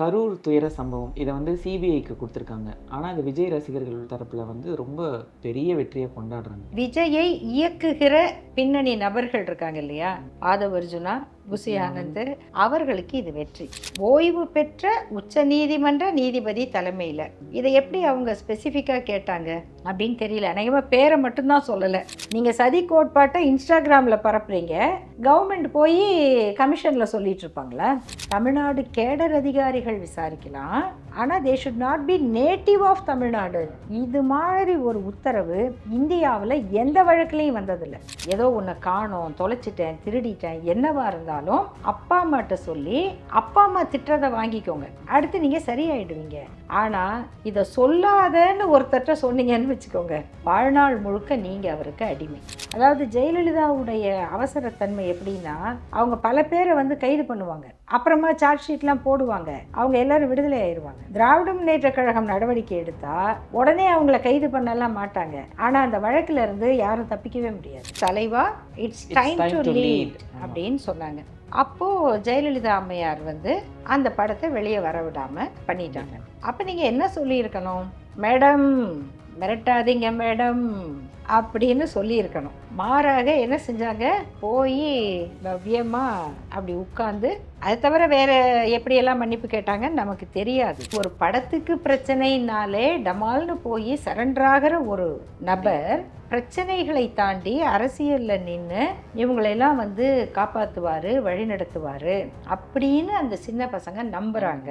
கரூர் துயர சம்பவம். இதை வந்து சிபிஐக்கு கொடுத்துருக்காங்க. ஆனால் அது விஜய் ரசிகர்கள் தரப்பில் வந்து ரொம்ப பெரிய வெற்றியை கொண்டாடுறாங்க. விஜயை இயக்குகிற பின்னணி நபர்கள் இருக்காங்க இல்லையா? ஆதவ் அர்ஜுனா புசி ஆனந்த் அவர்களுக்கு இது வெற்றி. ஓய்வு பெற்ற உச்ச நீதிமன்ற நீதிபதி தலைமையில். இதை எப்படி அவங்க ஸ்பெசிஃபிக்காக கேட்டாங்க அப்படின்னு தெரியல. அநேகமாக பேரை மட்டும்தான் சொல்லலை. நீங்கள் சதி கோட்பாட்டை இன்ஸ்டாகிராமில் பரப்புறீங்க. கவர்மெண்ட் போய் கமிஷனில் சொல்லிட்டு இருப்பாங்களா? தமிழ்நாடு கேடர் அதிகாரிகள் விசாரிக்கலாம். ஆனால் they should not be native of Tamil Nadu. இது மாதிரி ஒரு உத்தரவு இந்தியாவில் எந்த வழக்குலையும் வந்ததில்லை. ஏதோ உன்னை காணோம் தொலைச்சிட்டேன் திருடிட்டேன் என்னவா இருந்தாலும் அப்பா அம்மாட்ட சொல்லி அப்பா அம்மா திட்டுறதை வாங்கிக்கோங்க. அடுத்து நீங்கள் சரியாயிடுவீங்க. ஆனால் இதை சொல்லாதன்னு ஒருத்தர்கிட்ட சொன்னீங்கன்னு வச்சுக்கோங்க. வாழ்நாள் முழுக்க நீங்கள் அவருக்கு அடிமை. அதாவது ஜெயலலிதாவுடைய அவசரத்தன்மை எப்படின்னா அவங்க பல பேரை வந்து கைது பண்ணுவாங்க. அப்புறமா சார்ஜ் ஷீட்லாம் போடுவாங்க. அவங்க எல்லாரும் விடுதலை ஆயிடுவாங்க திராவிட முன்னேற்ற கழகம் நடவடிக்கை எடுத்தா உடனே அவங்கள கைது பண்ணலாம் மாட்டாங்க. ஆனா அந்த வழக்கில் இருந்து யாரும் தப்பிக்கவே முடியாது. தலைவா இட்ஸ் டைம் டு லீட். அப்படின்னு சொன்னாங்க. அப்போ ஜெயலலிதா அம்மையார் வந்து அந்த படத்தை வெளியே வர விடாம பண்ணிட்டாங்க. அப்ப நீங்க என்ன சொல்லியிருக்கணும்? மேடம் மிரட்டாதீங்க மேடம் அப்படின்னு சொல்லியிருக்கணும். மாறாக என்ன செஞ்சாங்க? போய் பவ்யமா அப்படி உட்காந்து அதை தவிர வேற எப்படியெல்லாம் மன்னிப்பு கேட்டாங்கன்னு நமக்கு தெரியாது. ஒரு படத்துக்கு பிரச்சனைனாலே டமால்னு போய் சரண்டராகிற ஒரு நபர் பிரச்சனைகளை தாண்டி அரசியலில் நின்று இவங்களெல்லாம் வந்து காப்பாற்றுவார் வழிநடத்துவார் அப்படின்னு அந்த சின்ன பசங்க நம்புகிறாங்க